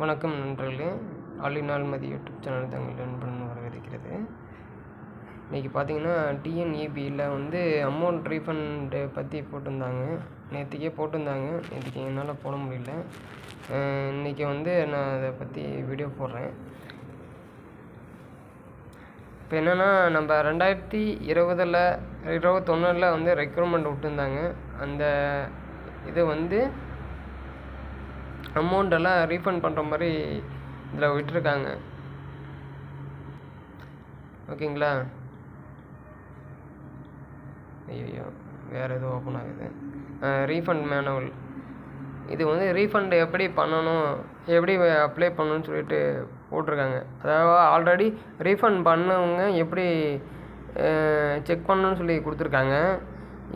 வணக்கம் நண்பர்களே. ஆலிநாள் மதி YouTube channel தங்கள் நண்பன் வரவேற்கிறது. இன்றைக்கி பார்த்தீங்கன்னா டிஎன்இபியில் வந்து அமௌண்ட் ரீஃபண்டு பற்றி போட்டிருந்தாங்க. நேற்றுக்கே போட்டிருந்தாங்க. நேற்றுக்கு என்னால் போட முடியல. இன்றைக்கி வந்து நான் அதை பற்றி வீடியோ போடுறேன். இப்போ என்னென்னா நம்ம ரெண்டாயிரத்தி இருபதில் இருபத்தொன்னில் வந்து ரெக்ரூட்மெண்ட் விட்டுருந்தாங்க. அந்த இது வந்து அமௌண்ட் எல்லாம் ரீஃபண்ட் பண்ணுற மாதிரி இதில் விட்டுருக்காங்க. ஓகேங்களா? ஐயோ வேறு எதுவும் ஓப்பன் ஆகுது. ரீஃபண்ட் மேனுவல் இது வந்து ரீஃபண்ட் எப்படி பண்ணணும் எப்படி அப்ளை பண்ணணும்னு சொல்லிட்டு போட்டிருக்காங்க. அதாவது ஆல்ரெடி ரீஃபண்ட் பண்ணவங்க எப்படி செக் பண்ணணும்னு சொல்லி கொடுத்துருக்காங்க.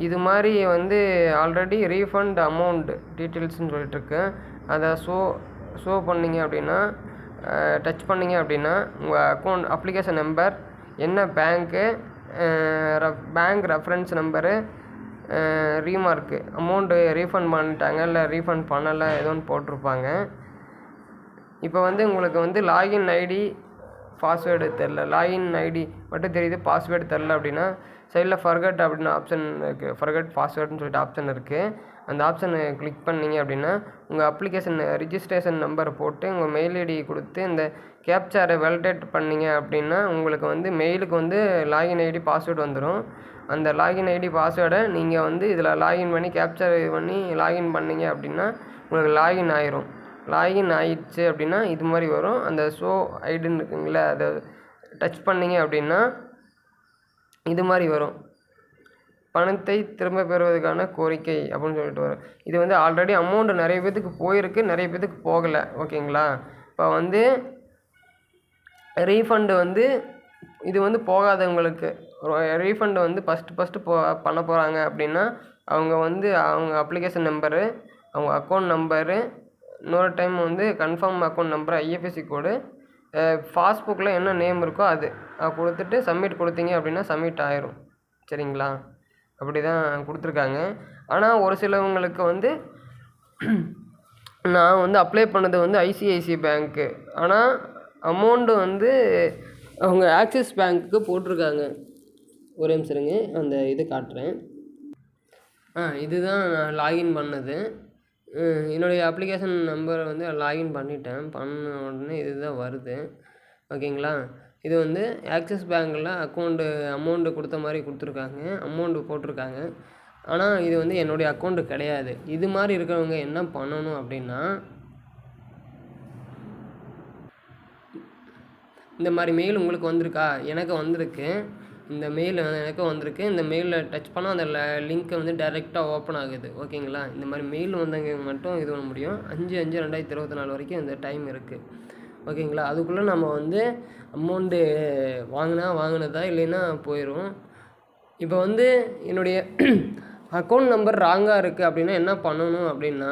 இது மாதிரி வந்து ஆல்ரெடி ரீஃபண்ட் அமௌண்ட் டீட்டெயில்ஸ்னு சொல்லிட்டு அதை ஷோ ஷோ பண்ணீங்க அப்படின்னா டச் பண்ணீங்க அப்படின்னா உங்கள் அக்கௌண்ட் அப்ளிகேஷன் நம்பர் என்ன பேங்க்கு bank reference number remark amount refund பண்ணிட்டாங்க இல்லை ரீஃபண்ட் பண்ணலை எதுவும் போட்டிருப்பாங்க. இப்போ வந்து உங்களுக்கு வந்து லாகின் ஐடி பாஸ்வேர்டு தெரில லாகின் ஐடி மட்டும் தெரியுது பாஸ்வேர்டு தெரில அப்படின்னா சைடில் ஃபர்கட் அப்படின்னு ஆப்ஷன் இருக்குது ஃபர்கட் பாஸ்வேர்டுன்னு சொல்லிட்டு ஆப்ஷன் இருக்குது அந்த ஆப்ஷனை கிளிக் பண்ணீங்க அப்படின்னா உங்கள் அப்ளிகேஷன் ரிஜிஸ்ட்ரேஷன் நம்பர் போட்டு உங்கள் மெயில் ஐடி கொடுத்து இந்த கேப்சாரை வெல்டேட் பண்ணீங்க அப்படின்னா உங்களுக்கு வந்து மெயிலுக்கு வந்து லாகின் ஐடி பாஸ்வேர்டு வந்துடும் அந்த லாகின் ஐடி பாஸ்வேர்டை நீங்கள் வந்து இதில் லாகின் பண்ணி கேப்சர் பண்ணி லாகின் பண்ணீங்க அப்படின்னா உங்களுக்கு லாகின் ஆயிரும். லாகின் ஆயிடுச்சு அப்படின்னா இது மாதிரி வரும். அந்த ஷோ ஐடின்னு இருக்குங்களே அதை டச் பண்ணீங்க அப்படின்னா இது மாதிரி வரும். பணத்தை திரும்ப பெறுவதற்கான கோரிக்கை அப்படின்னு சொல்லிட்டு வரும். இது வந்து ஆல்ரெடி அமௌண்ட்டு நிறைய பேத்துக்கு போயிருக்கு நிறைய பேத்துக்கு போகலை. ஓகேங்களா? இப்போ வந்து ரீஃபண்டு வந்து இது வந்து போகாதவங்களுக்கு ரீஃபண்டு வந்து ஃபஸ்ட்டு ஃபஸ்ட்டு போ பண்ண போகிறாங்க அப்படின்னா அவங்க வந்து அவங்க அப்ளிகேஷன் நம்பரு அவங்க அக்கௌண்ட் நம்பரு இன்னொரு டைம் வந்து confirm account number IFSC code பாஸ்புக்கில் என்ன நேம் இருக்கோ அது. கொடுத்துட்டு சப்மிட் கொடுத்தீங்க அப்படின்னா சப்மிட் ஆயிரும். சரிங்களா? அப்படி தான் கொடுத்துருக்காங்க. ஆனால் ஒரு சிலவங்களுக்கு வந்து நான் வந்து அப்ளை பண்ணது வந்து ஐசிஐசிஐ பேங்க்கு ஆனால் அமௌண்ட்டு வந்து அவங்க ஆக்சிஸ் பேங்க்குக்கு போட்டிருக்காங்க. ஒரே நிமிஷம் இருங்க. அந்த இது காட்டுறேன். ஆ இதுதான் நான் லாகின் பண்ணது. என்னுடைய அப்ளிகேஷன் நம்பரை வந்து லாகின் பண்ணிட்டேன். பண்ண உடனே இதுதான் வருது. ஓகேங்களா? இது வந்து ஆக்சிஸ் பேங்க்கில் அக்கௌண்ட்டு அமௌண்ட்டு கொடுத்த மாதிரி கொடுத்துருக்காங்க. அமௌண்ட்டு போட்டிருக்காங்க. ஆனால் இது வந்து என்னுடைய அக்கௌண்ட்டு கிடையாது. இது மாதிரி இருக்கிறவங்க என்ன பண்ணணும் அப்படின்னா இந்த மாதிரி மெயில் உங்களுக்கு வந்திருக்கா? எனக்கு வந்திருக்கு. இந்த மெயில் எனக்கு வந்திருக்கு. இந்த மெயிலில் டச் பண்ணால் அந்த லிங்க்கை வந்து டைரெக்டாக ஓப்பன் ஆகுது. ஓகேங்களா இந்த மாதிரி மெயில் வந்தவங்க மட்டும் இது பண்ண முடியும். அஞ்சு அஞ்சு ரெண்டாயிரத்தி இருபத்தி நாலு வரைக்கும் இந்த டைம் இருக்குது ஓகேங்களா அதுக்குள்ளே நம்ம வந்து அமௌண்ட்டு வாங்கினா வாங்கினதா இல்லைன்னா போயிடும் இப்போ வந்து என்னுடைய அக்கௌண்ட் நம்பர் ராங்காக இருக்குது அப்படின்னா என்ன பண்ணணும் அப்படின்னா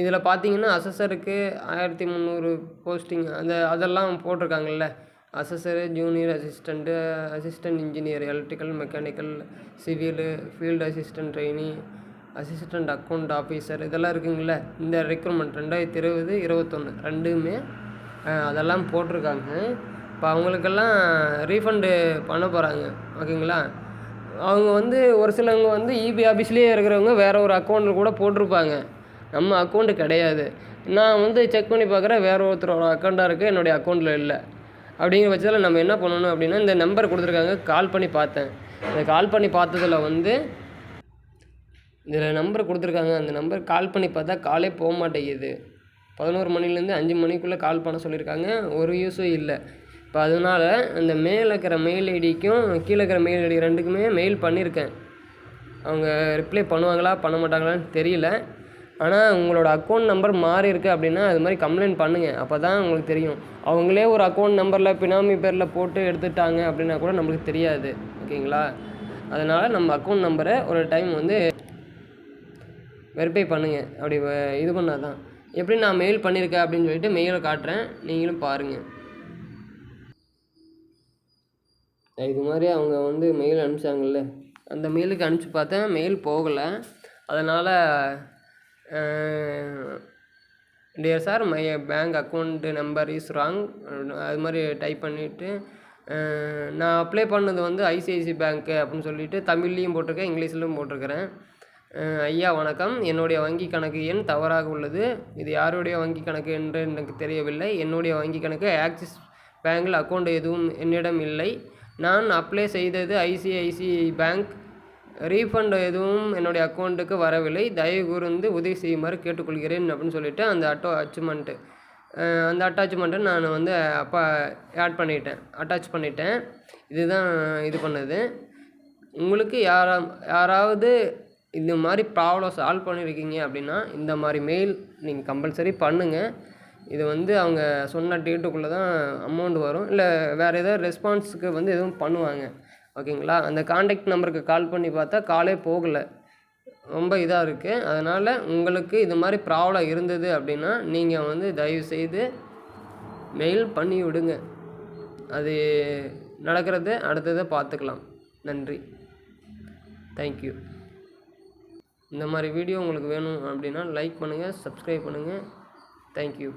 இதில் பார்த்தீங்கன்னா அசஸருக்கு ஆயிரத்தி முந்நூறு போஸ்டிங் அந்த அதெல்லாம் போட்டிருக்காங்கல்ல. Assessor junior assistant assistant engineer electrical mechanical civil field assistant trainee assistant account officer இதெல்லாம் இருக்குங்கள இந்த ரெக்ரூட்மெண்ட் ரெண்டாயிரத்தி இருபது இருபத்தொன்று ரெண்டுமே அதெல்லாம் போட்டிருக்காங்க. இப்போ அவங்களுக்கெல்லாம் ரீஃபண்டு பண்ண போகிறாங்க ஓகேங்களா? அவங்க வந்து ஒரு சிலவங்க வந்து இபி ஆஃபீஸ்லேயே இருக்கிறவங்க வேறு ஒரு அக்கௌண்ட்டில் கூட போட்டிருப்பாங்க. நம்ம அக்கௌண்ட்டு கிடையாது. நான் வந்து செக் பண்ணி பார்க்குறேன் வேறு ஒருத்தரோட அக்கௌண்ட்டாக இருக்குது என்னுடைய அக்கௌண்ட்டில் இல்லை. அப்படிங்கிற பட்சத்தில் நம்ம என்ன பண்ணணும் அப்படின்னா இந்த நம்பர் கொடுத்துருக்காங்க கால் பண்ணி பார்த்தேன். இந்த கால் பண்ணி பார்த்ததில் வந்து இதில் நம்பர் கொடுத்துருக்காங்க. அந்த நம்பர் கால் பண்ணி பார்த்தா காலே போக மாட்டேங்குது. பதினோரு மணிலேருந்து அஞ்சு மணிக்குள்ளே கால் பண்ண சொல்லியிருக்காங்க. ஒரு யூஸும் இல்லை. இப்போ அதனால் அந்த மேலே இருக்கிற மெயில் ஐடிக்கும் கீழே இருக்கிற மெயில் ஐடி ரெண்டுக்குமே மெயில் பண்ணியிருக்கேன். அவங்க ரிப்ளை பண்ணுவாங்களா பண்ண மாட்டாங்களான்னு தெரியல. ஆனால் உங்களோட அக்கௌண்ட் நம்பர் மாறி இருக்குது அப்படின்னா அது மாதிரி கம்ப்ளைண்ட் பண்ணுங்கள் அப்போ தான் உங்களுக்கு தெரியும். அவங்களே ஒரு அக்கௌண்ட் நம்பரில் பினாமி பேரில் போட்டு எடுத்துட்டாங்க அப்படின்னா கூட நம்மளுக்கு தெரியாது. ஓகேங்களா? அதனால் நம்ம அக்கௌண்ட் நம்பரை ஒரு டைம் வந்து வெரிஃபை பண்ணுங்கள் அப்படி இது பண்ணால் தான் எப்படி நான் மெயில் பண்ணியிருக்கேன் அப்படின்னு சொல்லிட்டு மெயிலை காட்டுறேன். நீங்களும் பாருங்கள் இது மாதிரி அவங்க வந்து மெயில் அனுப்பிச்சாங்கல்ல. அந்த மெயிலுக்கு அனுப்பிச்சி பார்த்தேன். மெயில் போகலை. அதனால் dear sir my bank account number is wrong அது மாதிரி டைப் பண்ணிவிட்டு நான் அப்ளை பண்ணது வந்து ஐசிஐசி பேங்க்கு அப்படின்னு சொல்லிவிட்டு தமிழ்லேயும் போட்டிருக்கேன் இங்கிலீஷ்லையும் போட்டிருக்கிறேன். ஐயா வணக்கம். என்னுடைய வங்கி கணக்கு எண் தவறாக உள்ளது. இது யாருடைய வங்கி கணக்கு என்று எனக்கு தெரியவில்லை. என்னுடைய வங்கி கணக்கு ஆக்சிஸ் பேங்கில் அக்கௌண்ட் எதுவும் என்னிடம் இல்லை. நான் அப்ளை செய்தது ஐசிஐசிஐ பேங்க் ரீஃபண்ட் எதுவும் என்னுடைய அக்கௌண்ட்டுக்கு வரவில்லை. தயவு கூர்ந்து உதவி செய்யுமாறு கேட்டுக்கொள்கிறேன் அப்படின்னு சொல்லிவிட்டு அந்த அட்டோ அச்சுமெண்ட்டு அந்த அட்டாச்மெண்ட்டை நான் வந்து அப்போ ஆட் பண்ணிட்டேன். அட்டாச் பண்ணிட்டேன். இதுதான் இது பண்ணது. உங்களுக்கு யாரா யாராவது இந்த மாதிரி ப்ராப்ளம் சால்வ் பண்ணியிருக்கீங்க அப்படின்னா இந்த மாதிரி மெயில் நீங்கள் கம்பல்சரி பண்ணுங்கள் இது வந்து அவங்க சொன்ன டேட்டுக்குள்ளே தான் அமௌண்ட் வரும். இல்லை வேறு ஏதாவது ரெஸ்பான்ஸுக்கு வந்து எதுவும் பண்ணுவாங்க. ஓகேங்களா? அந்த காண்டாக்ட் நம்பருக்கு கால் பண்ணி பார்த்தா காலே போகலை. ரொம்ப இதாக இருக்குது அதனால் உங்களுக்கு இது மாதிரி ப்ராப்ளம் இருந்தது அப்படின்னா நீங்கள் வந்து தயவுசெய்து மெயில் பண்ணி விடுங்க. அது நடக்கிறது அடுத்ததை பார்த்துக்கலாம். நன்றி. தேங்க்யூ இந்த மாதிரி வீடியோ உங்களுக்கு வேணும் அப்படின்னா லைக் பண்ணுங்கள் சப்ஸ்கிரைப் பண்ணுங்கள் தேங்க்யூ